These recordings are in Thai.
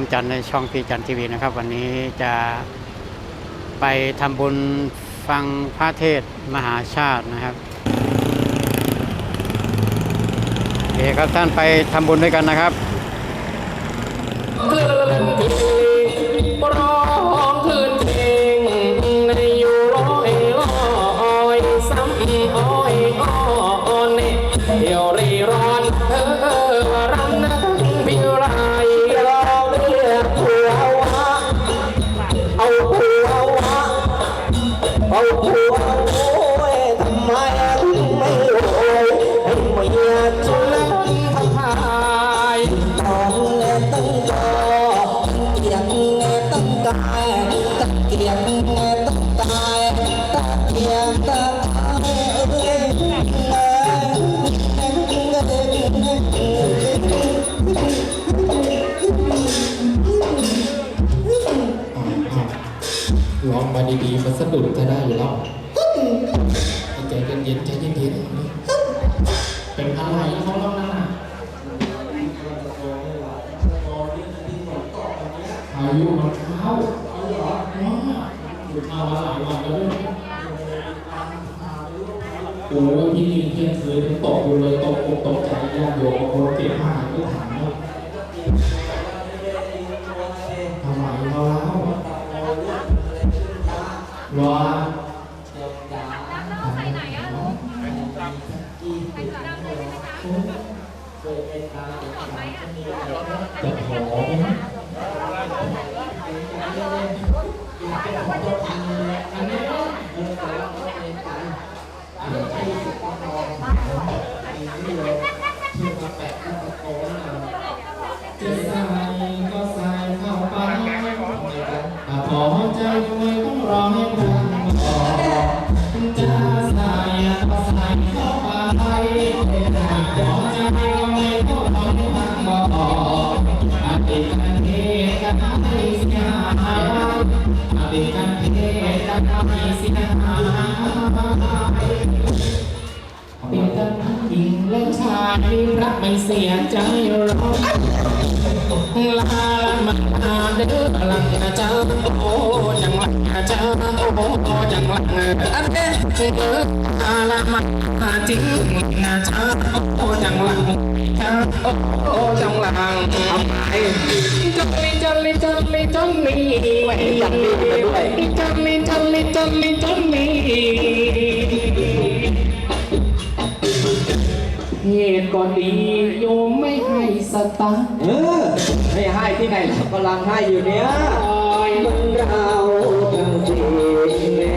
ผมจันทร์ในช่องพีจันทร์ทีวีนะครับ วันนี้จะไปทำบุญฟังพระเทศมหาชาตินะครับเอเคครับท่านไปทำบุญด้วยกันนะครับ เดีๆมันสะดุดจะได้อยู่แล้วใจเย็นๆใจเย็นๆเป็นอะไรเขาแล้วนะอายุมันเข้าเอาหรอว้าอยู่มาหลายวันแล้วด้วยโอ้ยพี่นี่เที่ยงคืนตกอยู่เลยตกตกใจญาติโยมบางคนเก็บผ้าก็ถามว่า ข้าไปถ้าพอใจด้วยต้องรอให้พลังก่อจะ เสีหายเป็นทั้งหญิงและชายรักไม่เสียใจหรอกลาละมันมาเด้อหลังนะจ๊ะโอ้จังหลังนะจ๊ะโอ้จังหลังอันเด้อลาละมันมาจริงนะจ๊ะโอ้จังหลัง จ๊ะโอ้จังหลังทำไมจันลิจันลิจันลิจันลิจันลิด้วยจันลิจันลิจันลิจันลิเหตุก็ดีโยมไม่ให้สตางค์เออไม่ให้ที่ไหนเรากำลังให้อยู่เนี้ยมันเราทั้งสี่แม่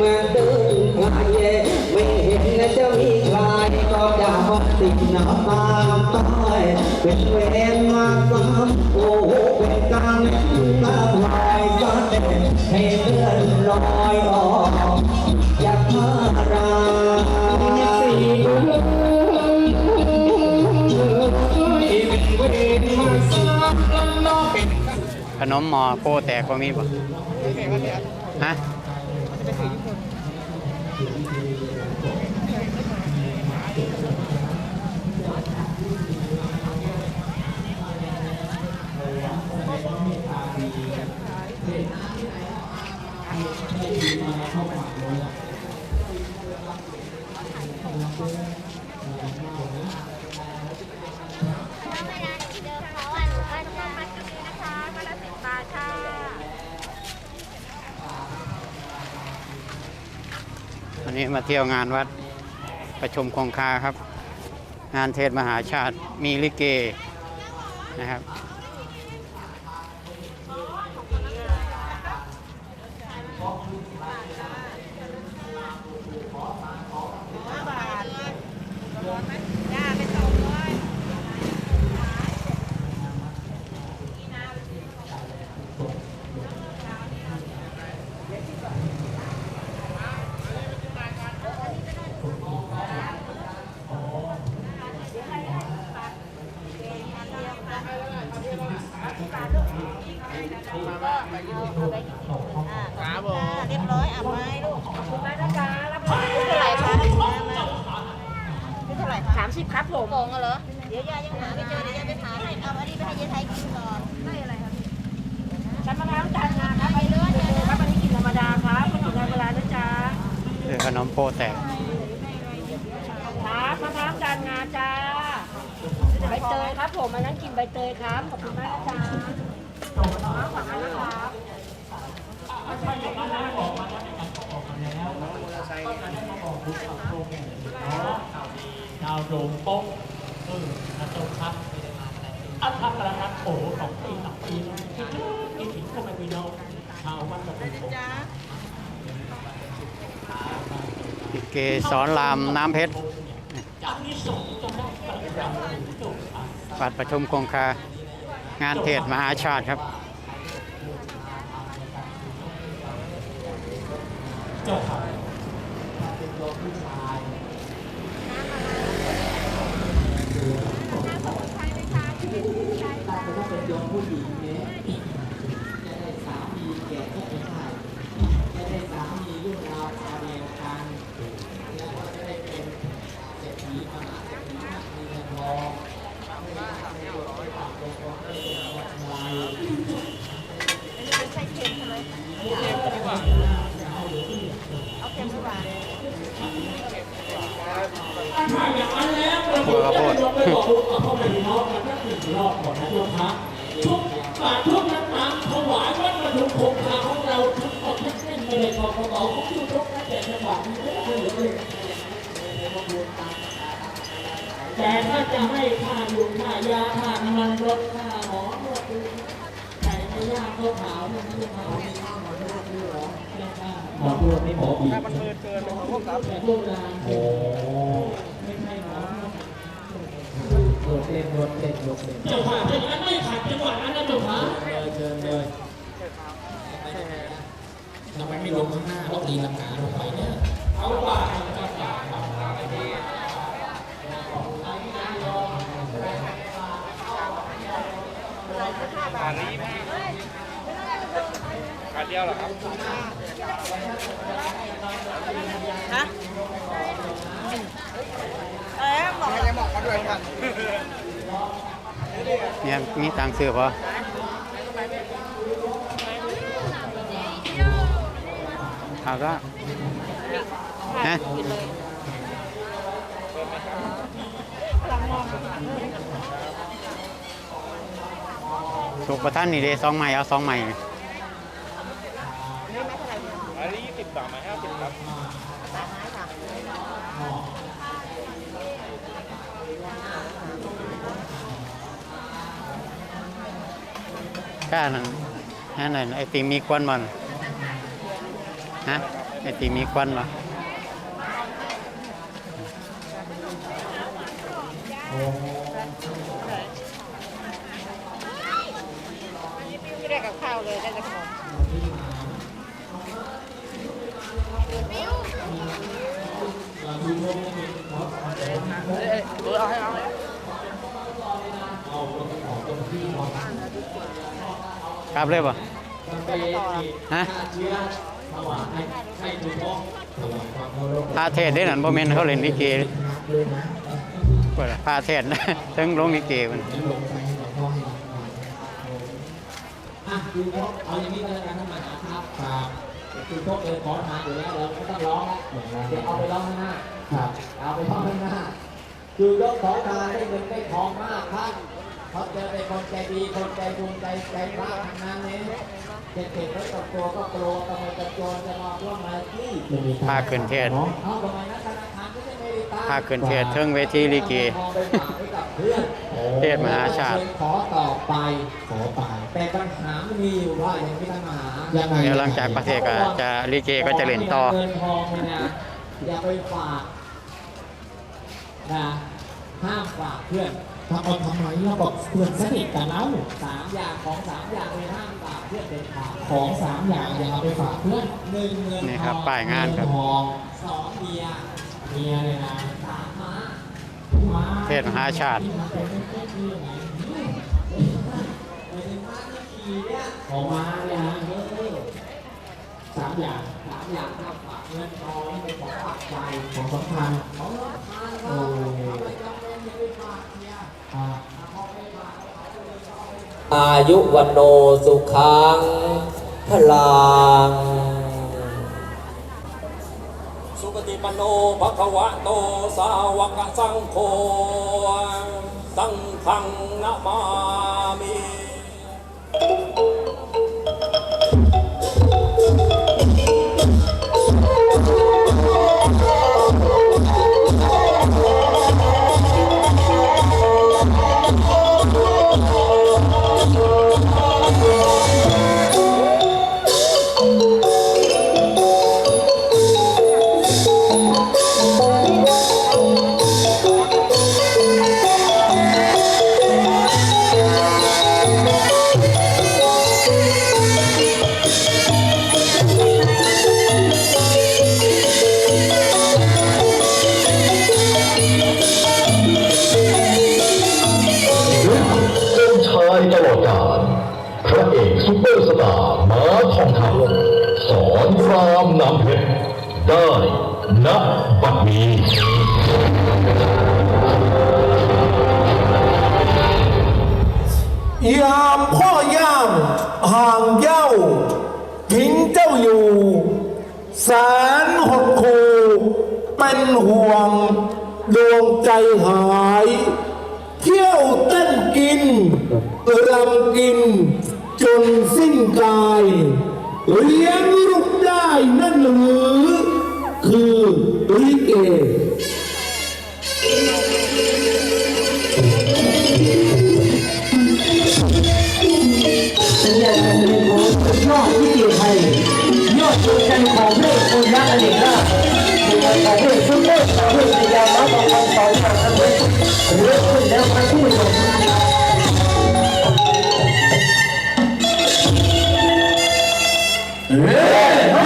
มาเดินพลายไม่เห็นนะจะมีใคร ติดหน้ำตามตายเป็นเวรมาซ้ำโอ้โหเป็นกรรมตาพลายก็เด็ให้เลื่อนลอยออกอยากมาราสี่เอ้ยเป็นเวรมาซ้ำ แล้วน้องเป็นขนมหมอโปแตกก็มีป่ะฮะวันนี้มาเที่ยวงานวัดประชุมคงคาครับ งานเทศมหาชาติมีลิเกนะครับผมเรียบร้อยอะไม้ลูกขอบคุณมากนะคะรับเท่าไหร่คะมาเท่าไหร่คะสามสิบครับผมโกงเหรอ เดี๋ยวยายยังหาไม่เจอเดี๋ยวยายไปหาให้เอาอันนี้ไปให้ยายไทยกินก่อนให้อะไรครับ น้ำมะพร้าวจานงาครับไปเรื่อยเลยครับอันนี้กินธรรมดาครับขนมธรรมดานะจ๊ะ เรือ ขนมโปแตกครับมะพร้าวจานงาจ้าใบเตยครับผมอันนั้นกินใบเตยครับขอบคุณมากจ๊ะขอบคุณมากนะครับดาวโดมโป๊กเออนะจงครับอัพพักกระนัดโอ้สองปีสองปีคิดถึงคิดถึงก็ไม่ไปโดนชาวบ้านก็เป็นผม กสอนรามน้ำเพชรวัดประชุมคงคางานเทศมหาชาติครับเจ้าค่ะ หมอนวดดูหรอหมอนวดนี่หมอบีบมันเกินเกินเลยพวกครับโอ้ไม่ใช่หโดดเล่นโดดเล่นโดดเล่นเจ้าค่ะถ้าอย่างนั้นไม่ขัดจังหวะนั้นนะเจ้าค่ะเลยเชิญเลยทำไมไม่ลงข้างหน้าแล้วตีลังกาลงไปเนี่ยเอาป่าเจ้าป่า ฮะเอ๊ะบอกอะไรบอกเขาด้วยกันเนี่ยมีตังค์ซื้อปะเอาก็ฮะสุกประท่านนี่เด้สองใหม่เอาสองใหม่ ครับก้านั่นนั่นไอติมมีควันมันฮะไอติมมีควันมาไม่ กลับเลยปะฮะพาเทศได้นั่นบ่แม่นเขาเล่นลิเกเปิดพาเทศถึงลงลิเกมันะคือกเอาอย่างนี้ก็แล้วกันท่านมหาครับครับคือพกเลยขอทานอยู่แล้วเราไม่ต้องร้องแล้วเดี๋ยวเอาไปร้องข้างหน้าครับเอาไปร้องข้างหน้าคือยกขอทานได้เงินได้ทองมากครับ เขาเจอเป็นคนใจดีคนใจบุญใจใจพระทางนั้นเนี่ยเจ็บเจ็บแล้วกับตัวก็กลัวกำลังจะโจรจะมาร่วมมาที่พาขึ้นเทศเอาทำไมนะธนาคารก็จะไม่ได้ตังค์พาขึ้นเทศถึงเวทีลิเกเทศมหาชาติขอต่อไปขอไปแต่ปัญหามันมีอยู่ว่าอย่างที่ท่านมหายังไงเดี๋ยวหลังจากประเทศก็จะลิเกก็จะเล่นต่อเงินทองเนี่ยนะอย่าไปฝากนะห้ามฝากเพื่อน ทำเอาทำไมเราบอกเพื่อนสนิทกับเราสามอย่างของสามอย่างเลยห้ามฝากเพื่อนเด็ดขาดของสามอย่างอย่าเอาไปฝากเพื่อนหนึ่งเงินนี่ทครัอบงป้ายงานครับทองสองเบียร์เมียเลยนะสามม้าม้าเทศมหาชาติมันเป็นเทศที่ไหนหนึ่งม้าที่ขี่เนี่ยของม้าเนี่ยนะเออสามอย่างสามอย่างห้ามฝากเงินทองให้เป็นของฝากใจของสำคัญของราคาเราไม่จำเป็นอย่ อายุวันโนสุขังพลัง สุปฏิปันโนภะคะวะโต สาวกสังโฆ สังฆังนะมามิ ยามพ่อย่ามห่างเย้าทิ้งเจ้าอยู่ แสนหดคูเป็นห่วง ดวงใจหาย เที่ยวเต้นกินรำกิน จนสิ้นกายเลี้ยงลูกได้นั่นหรือ คือลิเก ราชวิจิตรไทยยอดดวงจันทของพระเอกคนรักอเนกราชเน้านของพระเอกชุดโลิศของพระเอกใยามรับของความองสามครั้เริ่มขึ้นแล้วครับทุกผู้ชมเฮ้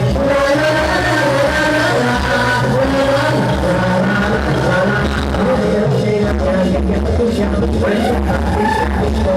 前面的路想我们想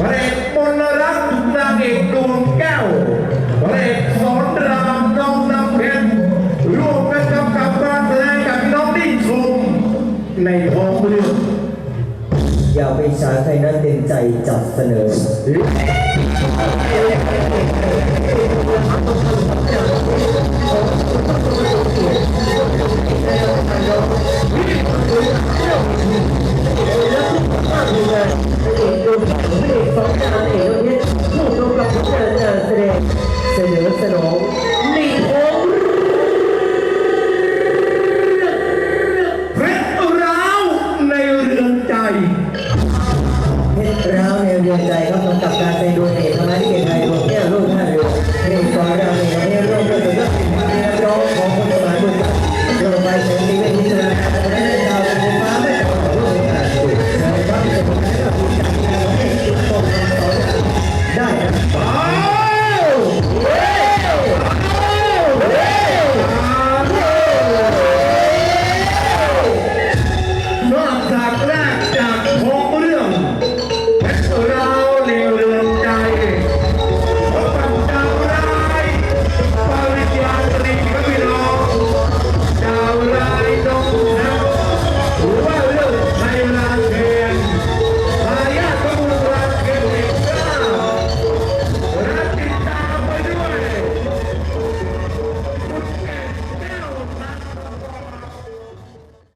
พระเอกมนรักนางเอกดวงแก้วพระเอกสอนรามน้องน้ำเพชรร่วมกันกำกับการแสดงกับพี่น้องที่ชมในท้องเรื่องอย่าไปฉาใครนั้นเต็มใจจับเสนอเสนอสนอง